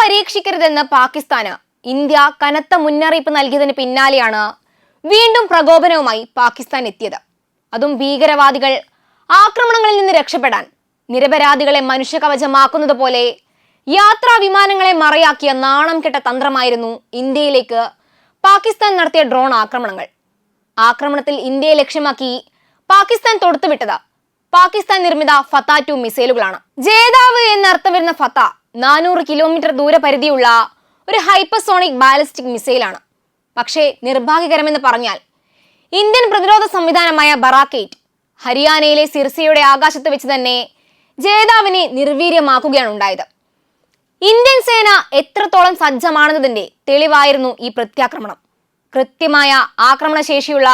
പരീക്ഷിക്കരുതെന്ന് പാകിസ്ഥാന് ഇന്ത്യ കനത്ത മുന്നറിയിപ്പ് നൽകിയതിന് പിന്നാലെയാണ് വീണ്ടും പ്രകോപനവുമായി പാകിസ്ഥാൻ എത്തിയത്. അതും ഭീകരവാദികൾ ആക്രമണങ്ങളിൽ നിന്ന് രക്ഷപ്പെടാൻ നിരപരാധികളെ മനുഷ്യകവചമാക്കുന്നത് പോലെ യാത്രാ വിമാനങ്ങളെ മറയാക്കിയ നാണം കെട്ട തന്ത്രമായിരുന്നു ഇന്ത്യയിലേക്ക് പാകിസ്ഥാൻ നടത്തിയ ഡ്രോൺ ആക്രമണങ്ങൾ. ആക്രമണത്തിൽ ഇന്ത്യയെ ലക്ഷ്യമാക്കി പാകിസ്ഥാൻ തൊടുത്തുവിട്ടത് പാകിസ്ഥാൻ നിർമ്മിത ഫത്ത ടു മിസൈലുകളാണ്. ജേതാവ് എന്നർത്ഥം വരുന്ന ഫത്ത നാനൂറ് കിലോമീറ്റർ ദൂരപരിധിയുള്ള ഒരു ഹൈപ്പർസോണിക് ബാലിസ്റ്റിക് മിസൈലാണ്. പക്ഷേ നിർഭാഗ്യകരമെന്ന് പറഞ്ഞാൽ ഇന്ത്യൻ പ്രതിരോധ സംവിധാനമായ ബറാക്കേറ്റ് ഹരിയാനയിലെ സിർസിയുടെ ആകാശത്ത് വെച്ച് തന്നെ ജേതാവിനെ നിർവീര്യമാക്കുകയാണ് ഉണ്ടായത്. ഇന്ത്യൻ സേന എത്രത്തോളം സജ്ജമാണെന്നതിന്റെ തെളിവായിരുന്നു ഈ പ്രത്യാക്രമണം. കൃത്യമായ ആക്രമണശേഷിയുള്ള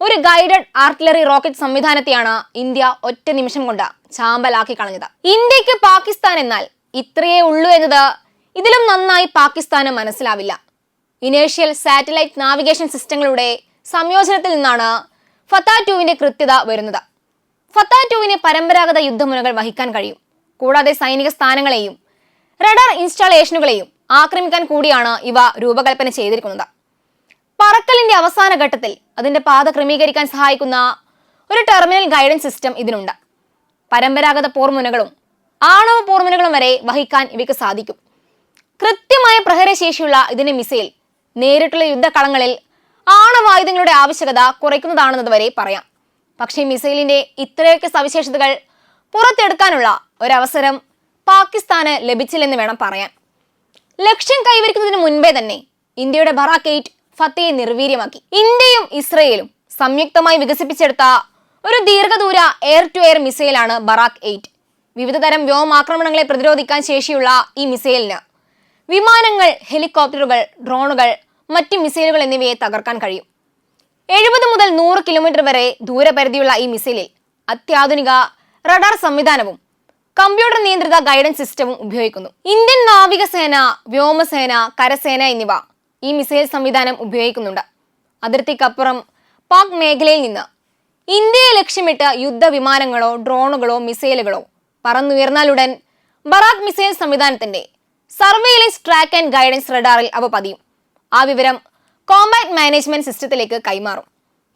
ഒരു ഗൈഡഡ് ആർട്ടിലറി റോക്കറ്റ് സംവിധാനത്തെയാണ് ഇന്ത്യ ഒറ്റ നിമിഷം കൊണ്ട് ചാമ്പലാക്കി കളഞ്ഞത് ഇന്ത്യയ്ക്ക് പാകിസ്ഥാൻ എന്നാൽ ഇത്രയേ ഉള്ളൂ എന്നത് ഇതിലും നന്നായി പാകിസ്ഥാന് മനസ്സിലാവില്ല. ഇനേഷ്യൽ സാറ്റലൈറ്റ് നാവിഗേഷൻ സിസ്റ്റങ്ങളുടെ സംയോജനത്തിൽ നിന്നാണ് ഫത്ത ടുവിന്റെ കൃത്യത വരുന്നത്. ഫത്ത ടുവിന് പരമ്പരാഗത യുദ്ധമുനകൾ വഹിക്കാൻ കഴിയും. കൂടാതെ സൈനിക സ്ഥാനങ്ങളെയും റഡാർ ഇൻസ്റ്റാളേഷനുകളെയും ആക്രമിക്കാൻ കൂടിയാണ് ഇവ രൂപകൽപ്പന ചെയ്തിരിക്കുന്നത്. പറക്കലിന്റെ അവസാന ഘട്ടത്തിൽ അതിന്റെ പാത ക്രമീകരിക്കാൻ സഹായിക്കുന്ന ഒരു ടെർമിനൽ ഗൈഡൻസ് സിസ്റ്റം ഇതിനുണ്ട്. പരമ്പരാഗത പോർമുനകളും ആണവ പോർമലുകളും വരെ വഹിക്കാൻ ഇവയ്ക്ക് സാധിക്കും. കൃത്യമായ പ്രഹരശേഷിയുള്ള ഇതിന്റെ മിസൈൽ നേരിട്ടുള്ള യുദ്ധക്കളങ്ങളിൽ ആണവായുധങ്ങളുടെ ആവശ്യകത കുറയ്ക്കുന്നതാണെന്നത് വരെ പറയാം. പക്ഷേ മിസൈലിന്റെ ഇത്രയൊക്കെ സവിശേഷതകൾ പുറത്തെടുക്കാനുള്ള ഒരവസരം പാകിസ്ഥാന് ലഭിച്ചില്ലെന്ന് വേണം പറയാൻ. ലക്ഷ്യം കൈവരിക്കുന്നതിന് മുൻപേ തന്നെ ഇന്ത്യയുടെ ബറാക്കേറ്റ് ഫത്തയെ നിർവീര്യമാക്കി. ഇന്ത്യയും ഇസ്രയേലും സംയുക്തമായി വികസിപ്പിച്ചെടുത്ത ഒരു ദീർഘദൂര എയർ ടു എയർ മിസൈലാണ് ബറാക്ക് എയ്റ്റ്. വിവിധതരം വ്യോമാക്രമണങ്ങളെ പ്രതിരോധിക്കാൻ ശേഷിയുള്ള ഈ മിസൈലിന്. വിമാനങ്ങൾ ഹെലികോപ്റ്ററുകൾ ഡ്രോണുകൾ മറ്റ് മിസൈലുകൾ എന്നിവയെ തകർക്കാൻ കഴിയും. എഴുപത് മുതൽ നൂറ് കിലോമീറ്റർ വരെ ദൂരപരിധിയുള്ള ഈ മിസൈലിൽ അത്യാധുനിക റഡാർ സംവിധാനവും കമ്പ്യൂട്ടർ നിയന്ത്രിത ഗൈഡൻസ് സിസ്റ്റവും ഉപയോഗിക്കുന്നു. ഇന്ത്യൻ നാവികസേന വ്യോമസേന കരസേന എന്നിവ ഈ മിസൈൽ സംവിധാനം ഉപയോഗിക്കുന്നുണ്ട്. അതിർത്തിക്കപ്പുറം പാക് മേഖലയിൽ നിന്ന് ഇന്ത്യയെ ലക്ഷ്യമിട്ട് യുദ്ധവിമാനങ്ങളോ ഡ്രോണുകളോ മിസൈലുകളോ പറന്നുയർന്നാലുടൻ ബറാക് മിസൈൽ സംവിധാനത്തിന്റെ സർവൈലൻസ് ട്രാക്ക് ആൻഡ് ഗൈഡൻസ് റഡാറിൽ അവ പതിയും. ആ വിവരം കോമ്പാക്ട് മാനേജ്മെന്റ് സിസ്റ്റത്തിലേക്ക് കൈമാറും.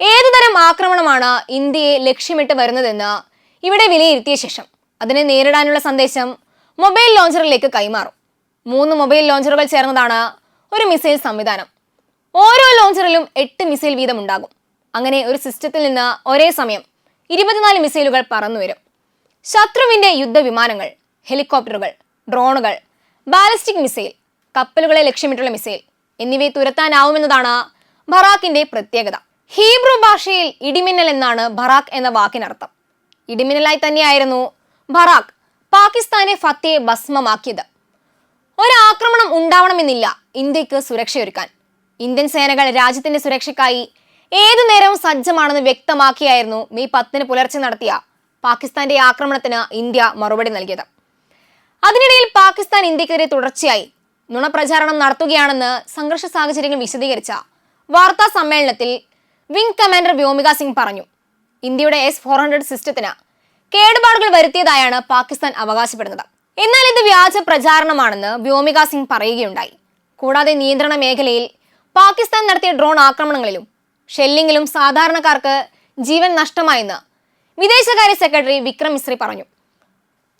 ഏതുതരം ആക്രമണമാണ് ഇന്ത്യയെ ലക്ഷ്യമിട്ട് വരുന്നതെന്ന് ഇവിടെ വിലയിരുത്തിയ ശേഷം അതിനെ നേരിടാനുള്ള സന്ദേശം മൊബൈൽ ലോഞ്ചറിലേക്ക് കൈമാറും. മൂന്ന് മൊബൈൽ ലോഞ്ചറുകൾ ചേർന്നതാണ് ഒരു മിസൈൽ സംവിധാനം. ഓരോ ലോഞ്ചറിലും എട്ട് മിസൈൽ വീതം ഉണ്ടാകും അങ്ങനെ ഒരു സിസ്റ്റത്തിൽ നിന്ന് ഒരേ സമയം ഇരുപത്തിനാല് മിസൈലുകൾ പറന്നുവരും ശത്രുവിന്റെ യുദ്ധവിമാനങ്ങൾ ഹെലികോപ്റ്ററുകൾ ഡ്രോണുകൾ ബാലിസ്റ്റിക് മിസൈൽ കപ്പലുകളെ ലക്ഷ്യമിട്ടുള്ള മിസൈൽ എന്നിവയെ തുരത്താനാവുമെന്നതാണ് ബറാക്കിന്റെ പ്രത്യേകത. ഹീബ്രു ഭാഷയിൽ ഇടിമിന്നൽ എന്നാണ് ബറാക്ക് എന്ന വാക്കിനർത്ഥം. ഇടിമിന്നലായി തന്നെയായിരുന്നു ബറാക്ക് പാകിസ്ഥാനെ ഫത്തയെ ഭസ്മമാക്കിയത്. ഒരാക്രമണം ഉണ്ടാവണമെന്നില്ല ഇന്ത്യയ്ക്ക് സുരക്ഷയൊരുക്കാൻ. ഇന്ത്യൻ സേനകൾ രാജ്യത്തിന്റെ സുരക്ഷയ്ക്കായി ഏതു നേരവും സജ്ജമാണെന്ന് വ്യക്തമാക്കിയായിരുന്നു മെയ് പത്തിന് പുലർച്ചെ നടത്തിയ പാകിസ്ഥാന്റെ ആക്രമണത്തിന് ഇന്ത്യ മറുപടി നൽകിയത്. അതിനിടയിൽ പാകിസ്ഥാൻ ഇന്ത്യക്കെതിരെ തുടർച്ചയായി നുണപ്രചാരണം നടത്തുകയാണെന്ന് സംഘർഷ സാഹചര്യങ്ങൾ വിശദീകരിച്ച വാർത്താ സമ്മേളനത്തിൽ വിംഗ് കമാൻഡർ വ്യോമിക സിംഗ് പറഞ്ഞു. ഇന്ത്യയുടെ എസ് ഫോർ ഹൺഡ്രഡ് സിസ്റ്റത്തിന് കേടുപാടുകൾ വരുത്തിയതായാണ് പാകിസ്ഥാൻ അവകാശപ്പെടുന്നത്. എന്നാൽ ഇത് വ്യാജ പ്രചാരണമാണെന്ന് വ്യോമിക സിംഗ് പറയുകയുണ്ടായി. കൂടാതെ നിയന്ത്രണ മേഖലയിൽ പാകിസ്ഥാൻ നടത്തിയ ഡ്രോൺ ആക്രമണങ്ങളിലും ഷെല്ലിങ്ങിലും സാധാരണക്കാർക്ക് ജീവൻ നഷ്ടമായെന്ന് വിദേശകാര്യ സെക്രട്ടറി വിക്രം മിശ്രി പറഞ്ഞു.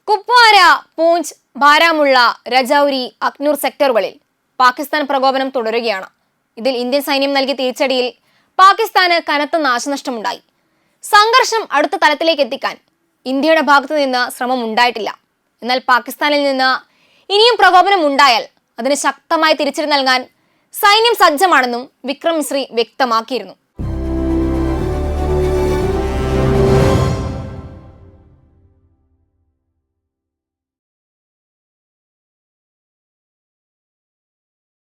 കുപ്വാര പൂഞ്ച് ബാരാമുള്ള രജൌരി അക്നൂർ സെക്ടറുകളിൽ പാകിസ്ഥാൻ പ്രകോപനം തുടരുകയാണ്. ഇതിൽ ഇന്ത്യൻ സൈന്യം നൽകിയ തിരിച്ചടിയിൽ പാകിസ്ഥാന് കനത്ത നാശനഷ്ടമുണ്ടായി. സംഘർഷം അടുത്ത തലത്തിലേക്ക് എത്തിക്കാൻ ഇന്ത്യയുടെ ഭാഗത്തു നിന്ന് ശ്രമം ഉണ്ടായിട്ടില്ല. എന്നാൽ പാകിസ്ഥാനിൽ നിന്ന് ഇനിയും പ്രകോപനം ഉണ്ടായാൽ അതിന് ശക്തമായി തിരിച്ചടി നൽകാൻ സൈന്യം സജ്ജമാണെന്നും വിക്രം മിശ്രി വ്യക്തമാക്കിയിരുന്നു.